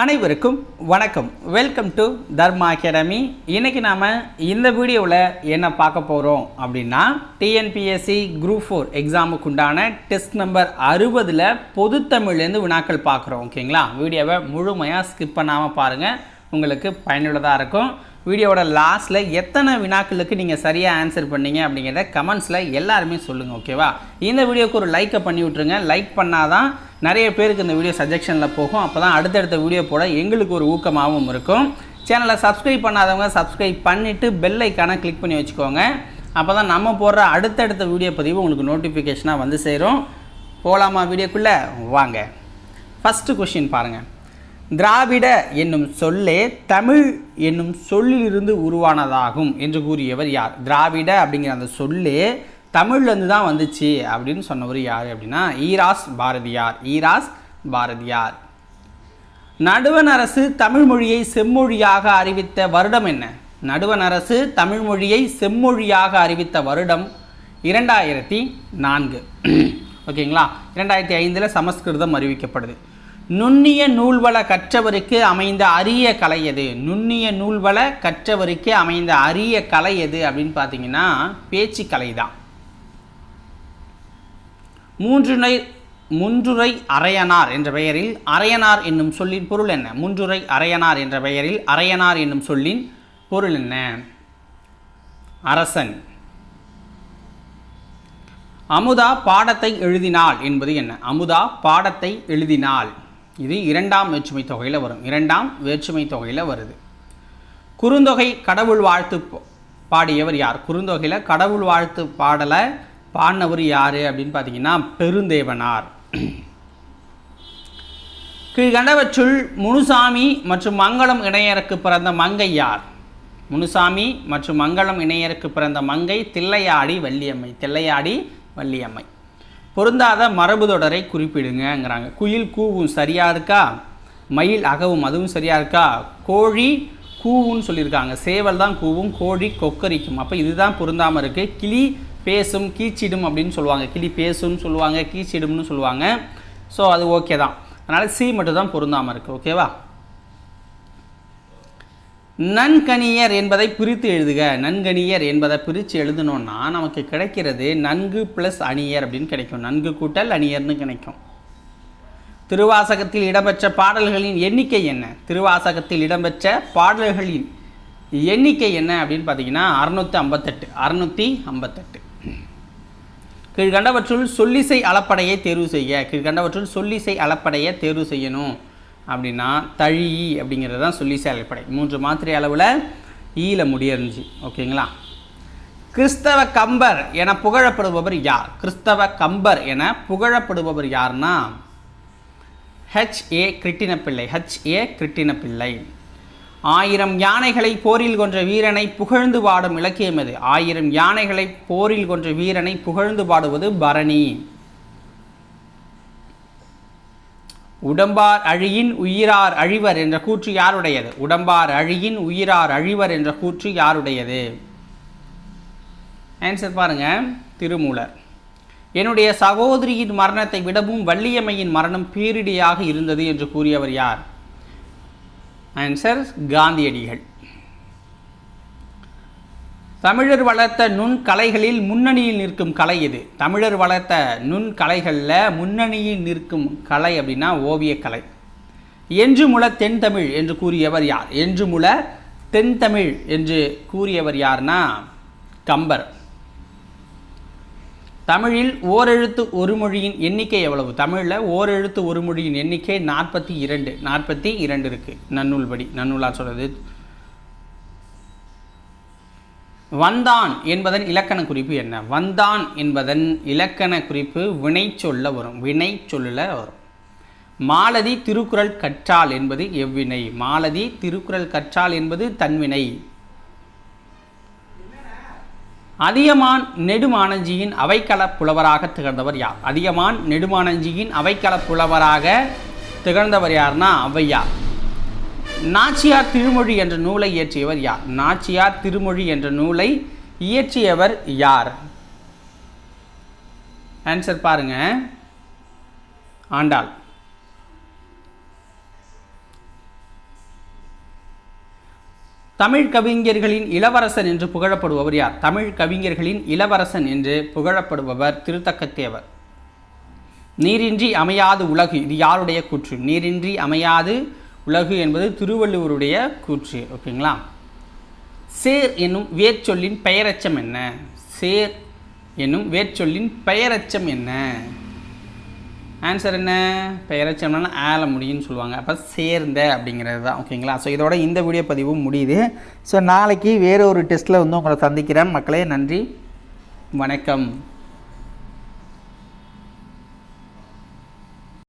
அனைவருக்கும் வணக்கம். Welcome to Dharma academy இன்றைக்கி நாம் இந்த வீடியோவில் என்ன பார்க்க போகிறோம் அப்படின்னா டிஎன்பிஎஸ்சி குரூப் ஃபோர் எக்ஸாமுக்கு உண்டான டெஸ்ட் நம்பர் அறுபதில் பொதுத்தமிழ்லேருந்து வினாக்கள் பார்க்குறோம் ஓகேங்களா வீடியோவை முழுமையாக ஸ்கிப் பண்ணாமல் பாருங்கள் உங்களுக்கு பயனுள்ளதாக இருக்கும். வீடியோவோட லாஸ்ட்டில் எத்தனை வினாக்களுக்கு நீங்கள் சரியாக ஆன்சர் பண்ணீங்க அப்படிங்கிறத கமெண்ட்ஸில் எல்லாருமே சொல்லுங்கள் ஓகேவா இந்த வீடியோக்கு ஒரு லைக்கை பண்ணி விட்ருங்க லைக் பண்ணாதான் நிறைய பேருக்கு இந்த வீடியோ சஜெக்ஷனில் போகும். அப்போ தான் அடுத்தடுத்த வீடியோ போட எங்களுக்கு ஒரு ஊக்கமாகவும் இருக்கும். சேனலை சப்ஸ்கிரைப் பண்ணாதவங்க சப்ஸ்கிரைப் பண்ணிவிட்டு பெல் ஐக்கானை கிளிக் பண்ணி வச்சுக்கோங்க. அப்போ தான் நம்ம போடுற அடுத்தடுத்த வீடியோ பதிவு உங்களுக்கு நோட்டிஃபிகேஷனாக வந்து சேரும். போகலாமா வீடியோக்குள்ளே? வாங்க. ஃபஸ்ட்டு கொஷின் பாருங்கள் திராவிட என்னும் சொல்லே தமிழ் என்னும் சொல்லிலிருந்து உருவானதாகும் என்று கூறியவர் யார்? திராவிட அப்படிங்கிற அந்த சொல்லே தமிழ்லேருந்து தான் வந்துச்சு அப்படின்னு சொன்னவர் யார் அப்படின்னா ஈராஸ் பாரதியார். ஈராஸ் பாரதியார். நடுவண் அரசு தமிழ் மொழியை செம்மொழியாக அறிவித்த வருடம் என்ன? நடுவண் அரசு தமிழ் மொழியை செம்மொழியாக அறிவித்த வருடம் இரண்டாயிரத்தி நான்கு. ஓகேங்களா? இரண்டாயிரத்தி ஐந்தில் சமஸ்கிருதம் அறிவிக்கப்படுது. நுண்ணிய நூல்வள கற்றவருக்கு அமைந்த அரிய கலை எது? நுண்ணிய நூல்வள கற்றவருக்கு அமைந்த அரிய கலை எது அப்படின்னு பார்த்தீங்கன்னா பேச்சு கலை தான். மூன்றுனை முன்றுரை அரையனார் என்ற பெயரில் அரையனார் என்னும் சொல்லின் பொருள் என்ன? முன்றுரை அரையனார் என்ற பெயரில் அரையனார் என்னும் சொல்லின் பொருள் என்ன? அரசன். அமுதா பாடத்தை எழுதினாள் என்பது என்ன? அமுதா பாடத்தை எழுதினாள். இது இரண்டாம் வேற்றுமை தொகையில் வரும். இரண்டாம் வேற்றுமை தொகையில் வருது. குறுந்தொகை கடவுள் வாழ்த்து பாடியவர் யார்? குறுந்தொகையில் கடவுள் வாழ்த்து பாடலை பாடினவர் யார் அப்படின்னு பார்த்தீங்கன்னா பெருந்தேவனார். கீழ்கண்டவற்றுள் முனுசாமி மற்றும் மங்களம் இணையருக்கு பிறந்த மங்கை யார்? முனுசாமி மற்றும் மங்களம் இணையருக்கு பிறந்த மங்கை தில்லையாடி வள்ளியம்மை தில்லையாடி வள்ளியம்மை. பொருந்தாத மரபு தொடரை குறிப்பிடுங்கங்கிறாங்க. குயில் கூவும் சரியா இருக்கா? மயில் அகவும் அதுவும் சரியா இருக்கா? கோழி கூவுன்னு சொல்லியிருக்காங்க. சேவல் தான் கூவும் கோழி கொக்கரிக்கும். அப்போ இதுதான் பொருந்தாமல் இருக்குது கிளி பேசும் கீச்சிடும் அப்படின்னு சொல்லுவாங்க. கிளி பேசும்னு சொல்லுவாங்க கீச்சிடும்னு சொல்லுவாங்க. ஸோ அது ஓகே தான். அதனால் சி மட்டும் தான் பொருந்தாமல் இருக்குது ஓகேவா நன்கணியர் என்பதை பிரித்து எழுதுக. நன்கணியர் என்பதை பிரித்து எழுதணும்னா நமக்கு கிடைக்கிறது நன்கு ப்ளஸ் அணியர் அப்படின்னு கிடைக்கும். நன்கு கூட்டல் அணியர்னு கிடைக்கும். திருவாசகத்தில் இடம்பெற்ற பாடல்களின் எண்ணிக்கை என்ன? திருவாசகத்தில் இடம்பெற்ற பாடல்களின் எண்ணிக்கை என்ன அப்படின்னு பார்த்தீங்கன்னா அறுநூற்றி ஐம்பத்தெட்டு. அறுநூற்றி ஐம்பத்தெட்டு. கீழ்கண்டவற்றுள் சொல்லிசை அளப்படையை தேர்வு செய்ய கீழ்கண்டவற்றுள் சொல்லிசை அளப்படையை தேர்வு செய்யணும். அப்படின்னா தழி அப்படிங்கிறது தான் சொல்லி செயல்படை மூன்று மாத்திரை அளவில் ஈல முடியிருந்துச்சு ஓகேங்களா? கிறிஸ்தவ கம்பர் என புகழப்படுபவர் யார்? கிறிஸ்தவ கம்பர் என புகழப்படுபவர் யார்னா? ஹெச் ஏ கிருட்டினப்பிள்ளை ஹெச் ஏ கிருட்டினப்பிள்ளை ஆயிரம் யானைகளை போரில் கொன்ற வீரனை புகழ்ந்து பாடும் இலக்கியம் எது? ஆயிரம் யானைகளை போரில் கொன்ற வீரனை புகழ்ந்து பாடுவது பரணி. உடம்பார் அழியின் உயிரார் அழிவர் என்ற கூற்று யாருடையது? உடம்பார் அழியின் உயிரார் அழிவர் என்ற கூற்று யாருடையது? ஆன்சர் பாருங்க. திருமூலர். என்னுடைய சகோதரியின் மரணத்தை விடவும் வள்ளியம்மையின் மரணம் பேரிடியாக இருந்தது என்று கூறியவர் யார்? ஆன்சர் காந்தியடிகள். தமிழர் வளர்த்த நுண் கலைகளில் முன்னணியில் நிற்கும் கலை இது தமிழர் வளர்த்த நுண் கலைகளில் முன்னணியில் நிற்கும் கலை அப்படின்னா ஓவியக்கலை. என்று முல தென்தமிழ் என்று கூறியவர் யார்? என்று முல தென்தமிழ் என்று கூறியவர் யார்னா கம்பர். தமிழில் ஓரெழுத்து ஒரு மொழியின் எண்ணிக்கை எவ்வளவு? தமிழில் ஓரெழுத்து ஒரு மொழியின் எண்ணிக்கை நாற்பத்தி இரண்டு. நாற்பத்தி இரண்டு இருக்குது நன்னூல்படி நன்னூலாக சொல்கிறது வந்தான் என்பதன் இலக்கண குறிப்பு என்ன? வந்தான் என்பதன் இலக்கண குறிப்பு வினை சொல்ல வரும். வினை சொல்ல வரும். மாலதி திருக்குறள் கற்றால் என்பது எவ்வினை? மாலதி திருக்குறள் கற்றால் என்பது தன்வினை. அதியமான் நெடுமானஞ்சியின் அவைக்கள புலவராக திகழ்ந்தவர் யார்? அதியமான் நெடுமானஞ்சியின் அவைக்கள புலவராக திகழ்ந்தவர் யார்னா ஔவையார். நாச்சியார் திருமொழி என்ற நூலை இயற்றியவர் யார்? நாச்சியார் திருமொழி என்ற நூலை இயற்றியவர் யார்? ஆன்சர் பாருங்க. ஆண்டாள். தமிழ் கவிஞர்களின் இளவரசன் என்று புகழப்படுபவர் யார்? தமிழ் கவிஞர்களின் இளவரசன் என்று புகழப்படுபவர் திருத்தக்கத்தேவர். நீரின்றி அமையாது உலகு இது யாருடைய கூற்று? நீரின்றி அமையாது உலகு என்பது திருவள்ளுவருடைய கூற்று ஓகேங்களா? சேர் என்னும் வேர்ச்சொல்லின் பெயரச்சம் என்ன? சேர் என்னும் வேர்ச்சொல்லின் பெயரச்சம் என்ன? ஆன்சர் என்ன? பெயரச்சம்னா ஆல முடியும்னு சொல்லுவாங்க. அப்போ சேர்ந்த அப்படிங்கிறது தான் ஓகேங்களா? ஸோ இதோட இந்த வீடியோ பதிவும் முடியுது. ஸோ நாளைக்கு வேறு ஒரு டெஸ்ட்டில் வந்து உங்களை சந்திக்கிறேன். மக்களே நன்றி. வணக்கம்.